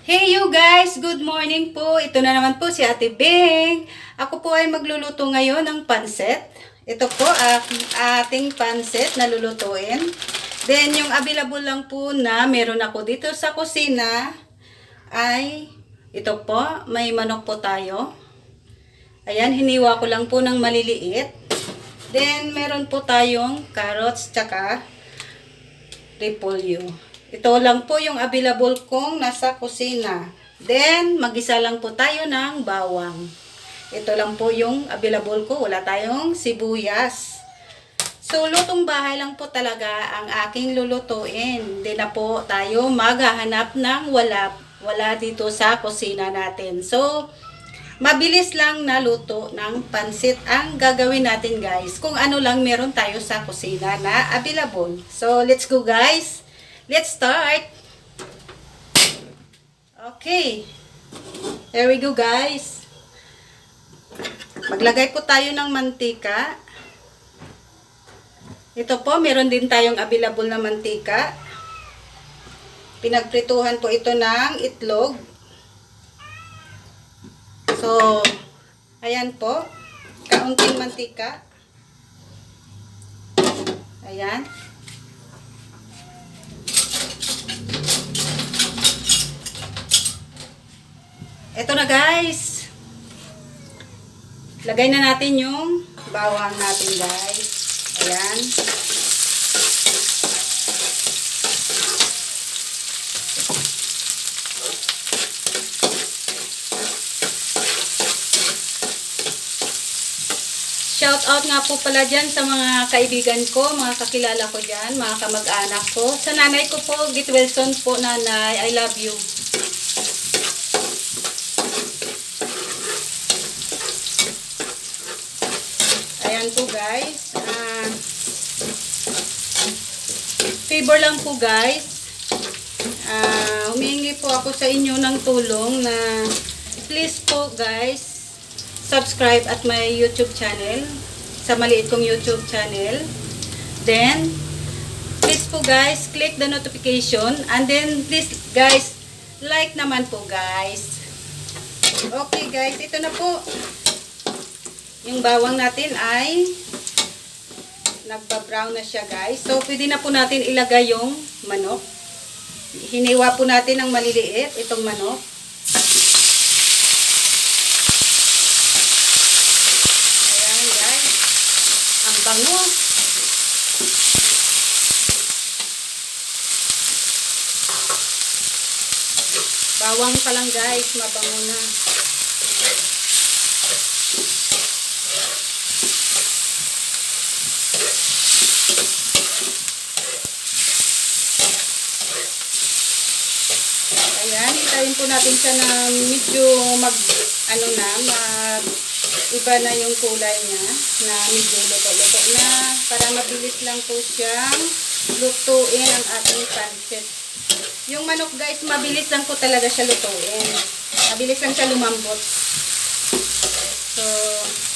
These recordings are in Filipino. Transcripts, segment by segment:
Hey you guys! Good morning po! Ito na naman po si Ate Bing. Ako po ay magluluto ngayon ng pansit. Ito po ang ating pansit na lulutuin. Then yung available lang po na meron ako dito sa kusina ay ito po, may manok po tayo. Ayan, hiniwa ko lang po ng maliliit. Then meron po tayong carrots tsaka repolyo. Ito lang po yung available kong nasa kusina. Then, magisa lang po tayo ng bawang. Ito lang po yung available ko. Wala tayong sibuyas. So, lutong bahay lang po talaga ang aking lulutuin. Hindi na po tayo maghahanap ng wala, wala dito sa kusina natin. So, mabilis lang na luto ng pansit ang gagawin natin guys. Kung ano lang meron tayo sa kusina na available. So, let's go guys. Let's start. Okay. There we go guys. Maglagay po tayo ng mantika. Ito po, meron din tayong available na mantika. Pinagprituhan po ito ng itlog. So, ayan po. Kaunting mantika. Ayan. Ito na guys. Lagay na natin yung bawang natin guys. Ayan. Shout out nga po pala dyan sa mga kaibigan ko, mga kakilala ko dyan, mga kamag-anak ko. Sa nanay ko po, Git Wilson po, nanay, I love you. Ayan po guys. Ah, favor lang po guys. Ah, humihingi po ako sa inyo ng tulong na please po guys, subscribe at my YouTube channel. Sa maliit kong YouTube channel. Then, please po guys, click the notification. And then, please guys, like naman po guys. Okay guys, ito na po. Yung bawang natin ay nagba-brown na siya guys. So, pwede na po natin ilagay yung manok. Hiniwa po natin ng maliliit itong manok. Ayan guys. Ang bango. Bawang pa lang guys, mabango na. Ayan, hintayin po natin siya na medyo mag, ano na, mag, iba na yung kulay niya, na medyo luto-luto na, para mabilis lang po siyang lutuin ang ating pancit. Yung manok guys, mabilis lang po talaga siya lutuin. Mabilis lang siya lumambot. So,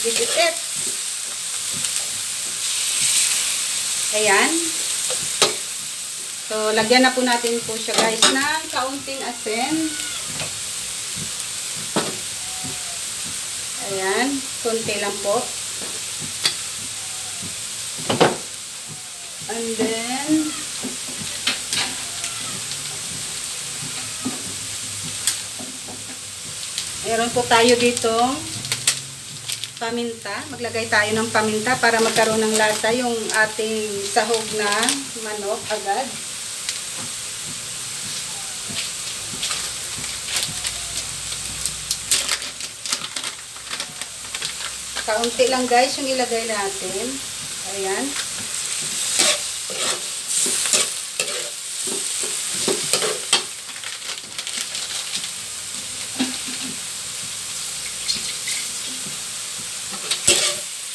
this is it. Ayan. So, lagyan na po natin po siya guys ng kaunting asin. Ayan, konti lang po. And then, meron po tayo dito paminta. Maglagay tayo ng paminta para magkaroon ng lasa yung ating sahog na manok agad. Kaunti lang guys yung ilagay natin. Ayan.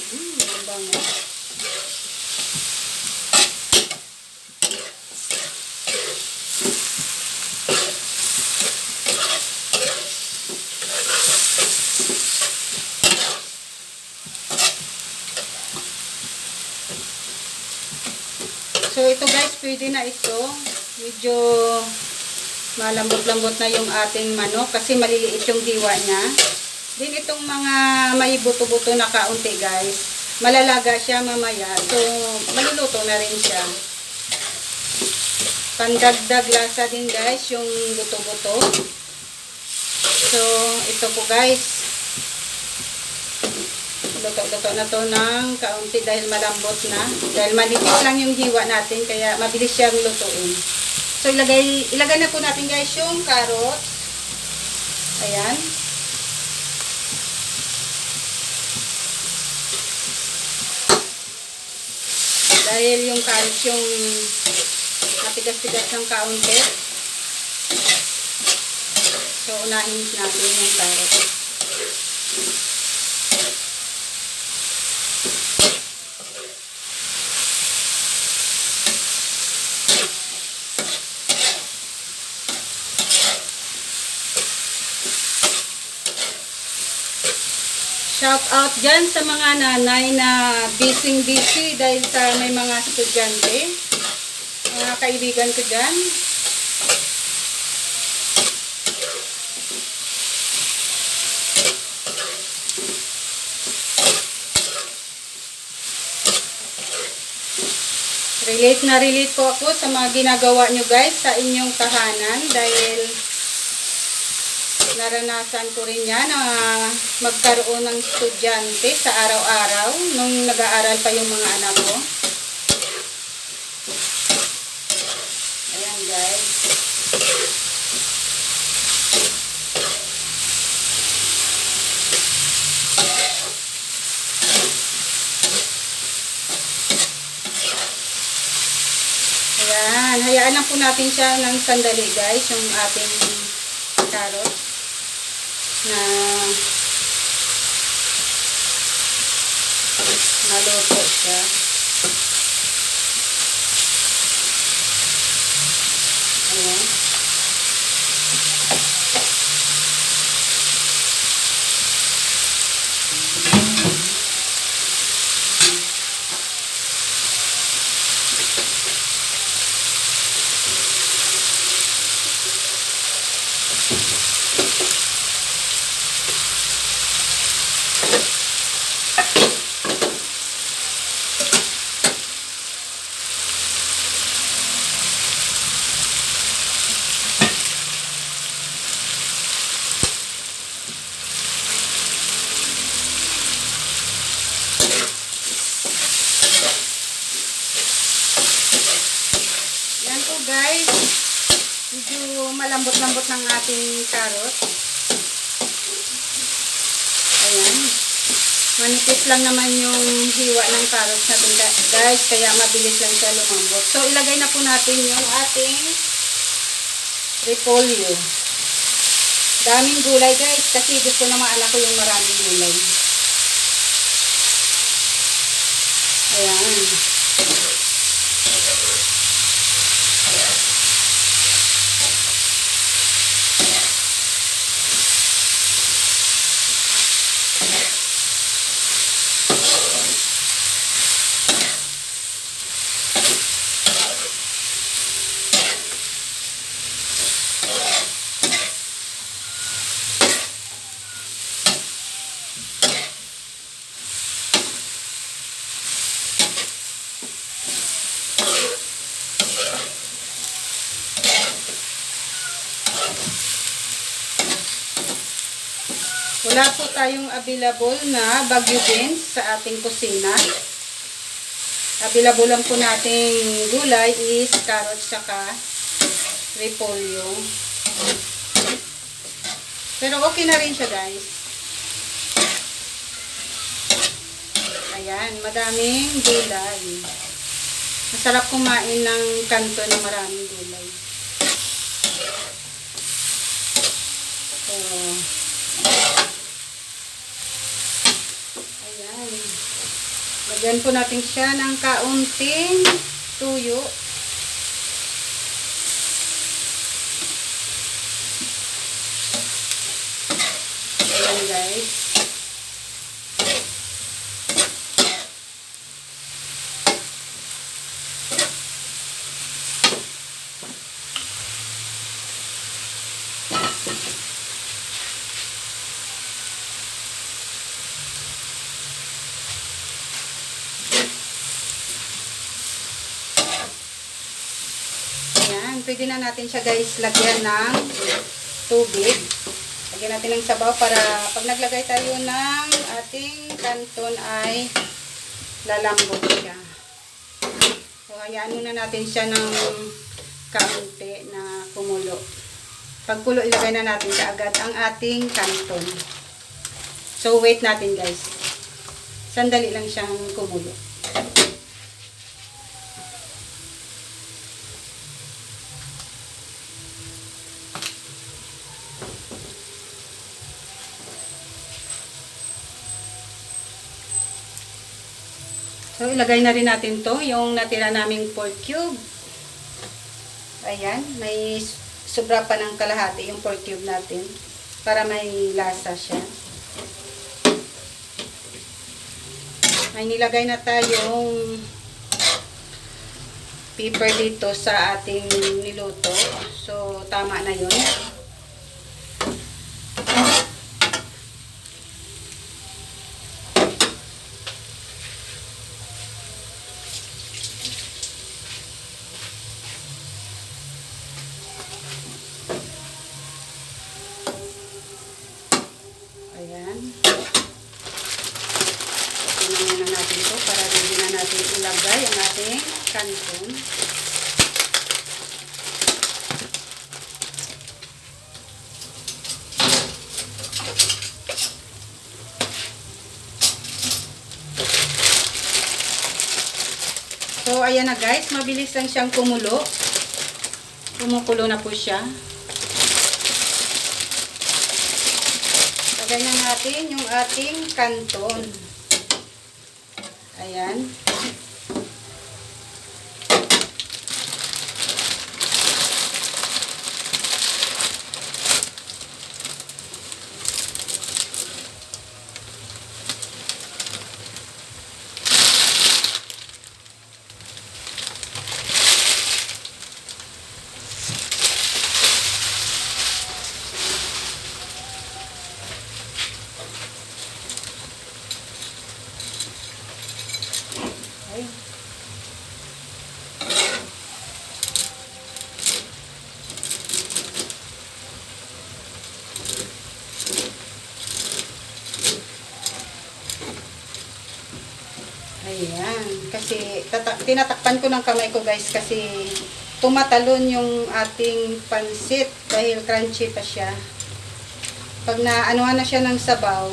Mm, ang bango. So, ito guys, pwede na ito. Medyo malambot-lambot na yung ating manok kasi maliliit yung diwa niya. Din itong mga may buto-buto na kaunti guys, malalaga siya mamaya. So, maluluto na rin siya. Pandagdag lasa din guys yung buto-buto. So, ito po guys. Luto-luto na to ng kaunti dahil malambot na. Dahil manipis lang yung hiwa natin kaya mabilis siyang lutuin. So, ilagay, ilagay na po natin guys yung carrots. Ayan. Dahil yung carrots yung matigas-tigas ng kaunti. So, unahin natin yung carrots. Shout out dyan sa mga nanay na busy busy dahil sa may mga estudyante. Mga kaibigan ko dyan. Relate na relate po ako sa mga ginagawa nyo guys sa inyong tahanan dahil naranasan ko rin yan na magkaroon ng estudyante sa araw-araw nung nag-aaral pa yung mga anak ko. Ayan guys. Ayan, hayaan lang po natin siya ng sandali guys, yung ating carrots na maluto siya. Ayan. Po guys. Medyo malambot-lambot ng ating carrot. Ayan. Manipis lang naman yung hiwa ng carrots natin guys. Kaya mabilis lang siya lumambot. So ilagay na po natin yung ating repolyo. Daming gulay guys. Kasi gusto naman anak ko yung maraming gulay. Ayan. Wala po tayong available na bagyo beans sa ating kusina. Available lang po nating gulay is carrots saka repolyo. Pero okay na rin siya guys. Ayan, madaming gulay. Masarap kumain ng kanto na maraming gulay. So, Ayan. Lagyan po natin siya ng kaunting tuyo. Ayan guys. Ayan, pwede na natin siya guys lagyan ng tubig. Lagyan natin ng sabaw para pag naglagay tayo ng ating kanton ay lalambot siya. So, hayaan muna natin siya ng kaunti na kumulo. Pag kulo, ilagay na natin kaagad ang ating kanton. So, wait natin guys. Sandali lang siyang kumulo. So, ilagay na rin natin to, yung natira naming pork cube. Ayan, may sobra pa ng kalahati yung pork cube natin para may lasa siya. May nilagay na tayong pepper dito sa ating niluto. So, tama na yun. Tingnan na natin to para ready na natin ilagay ang ating kanton. So, ayan na guys. Mabilis lang siyang kumulo. Kumukulo na po siya. Lagay na natin yung ating kanton. Ayan. Ayan. Kasi tinatakpan ko ng kamay ko guys kasi tumatalon yung ating pansit dahil crunchy pa siya. Pag na anuhan na siya ng sabaw,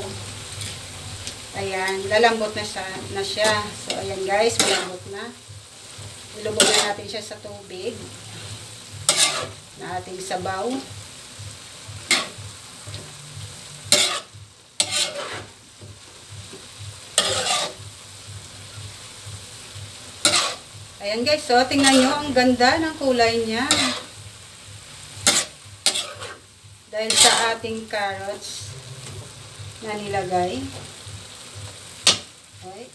Ayan, lalambot na siya, na siya. So, ayan guys, malambot na. Ilubog na natin siya sa tubig na ating sabaw. Ayan guys, so tingnan nyo, ang ganda ng kulay niya. Dahil sa ating carrots na nilagay. Okay.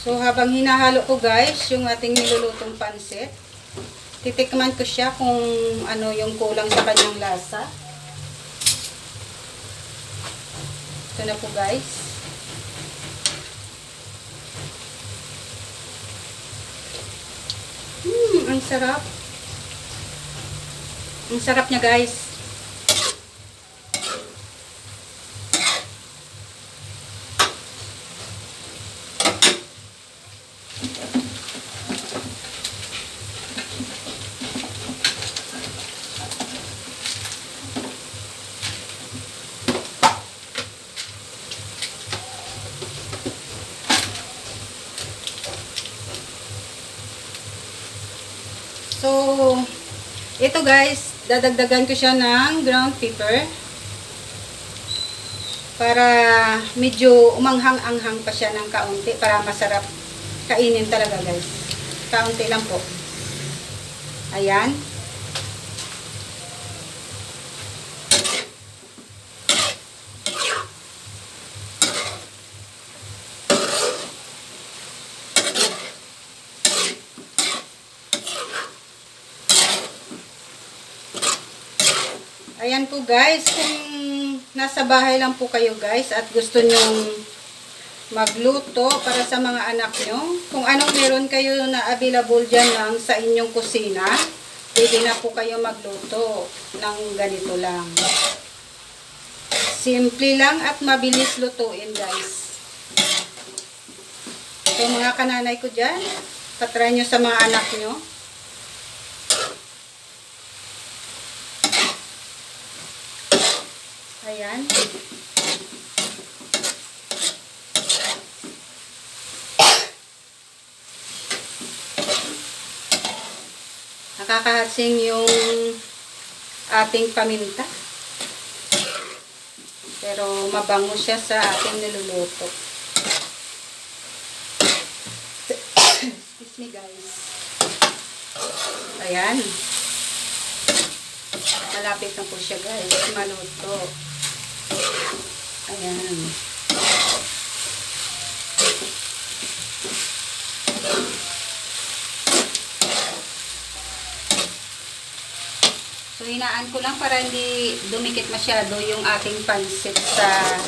So, habang hinahalo ko guys, yung ating nilulutong pansit, titikman ko siya kung ano yung kulang sa kanyang lasa. Ito na po guys. Hmm, ang sarap. Ang sarap niya guys. So, ito guys, dadagdagan ko siya ng ground pepper. Para medyo umanghang-anghang pa siya ng kaunti para masarap kainin talaga guys. Kaunti lang po. Ayan. Ayan po guys, kung nasa bahay lang po kayo guys at gusto nyong magluto para sa mga anak nyo, kung anong meron kayo na available dyan lang sa inyong kusina, pwede na po kayo magluto ng ganito lang. Simple lang at mabilis lutuin guys. So mga kananay ko dyan, patry nyo sa mga anak nyo. Ayan. Nakakahatsing yung ating paminta. Pero mabango siya sa ating niluluto. Excuse me guys. Ayan. Malapit na po siya guys. Maluto. Ayan. So, hinaan ko lang para hindi dumikit masyado yung ating pansit sa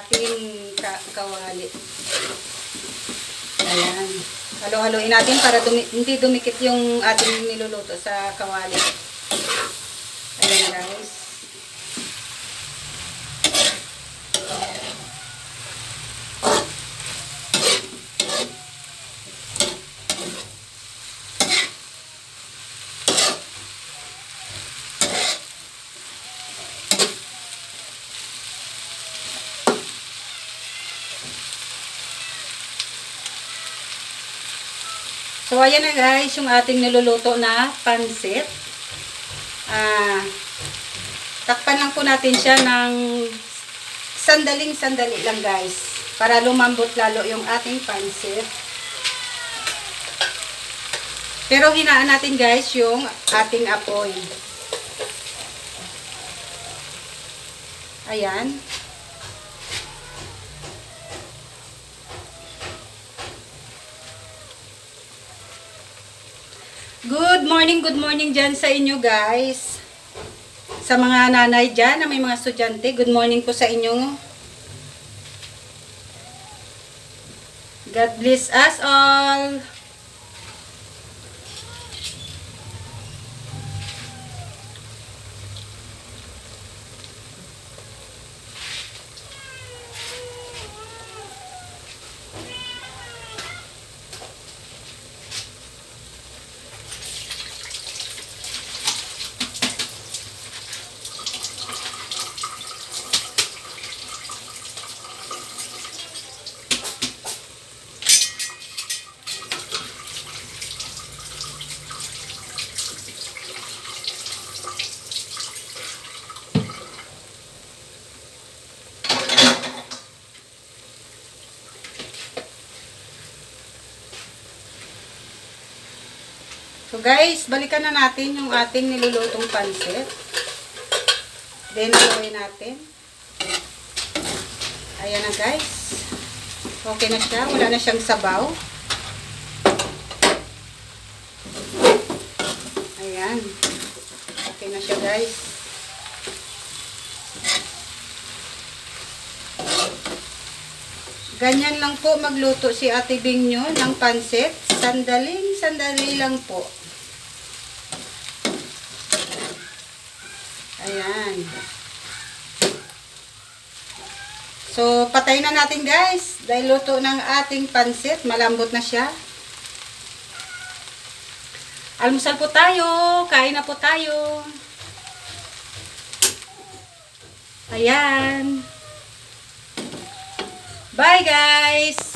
ating ka kawali. Ayan. Halo-haloin natin para dumi hindi dumikit yung ating niluluto sa kawali. Ayan guys. So, ayan na guys, yung ating niluluto na pansit. Ah, takpan lang po natin siya ng sandaling sandali lang guys. Para lumambot lalo yung ating pansit. Pero hinaan natin guys yung ating apoy. Ayan. Good morning, good morning dyan sa inyo guys. Sa mga nanay dyan na may mga estudyante, good morning po sa inyo. God bless us all. So guys, balikan na natin yung ating nilulutong pansit. Then, haluin natin. Ayan na guys. Okay na siya. Wala na siyang sabaw. Ayan. Okay na siya guys. Ganyan lang po magluto si Ate Bing nyo ng pansit. Sandaling, sandali lang po. Ayan. So, patay na natin guys. Dahil luto ng ating pansit. Malambot na siya. Almusal po tayo. Kain na po tayo. Ayan. Bye guys!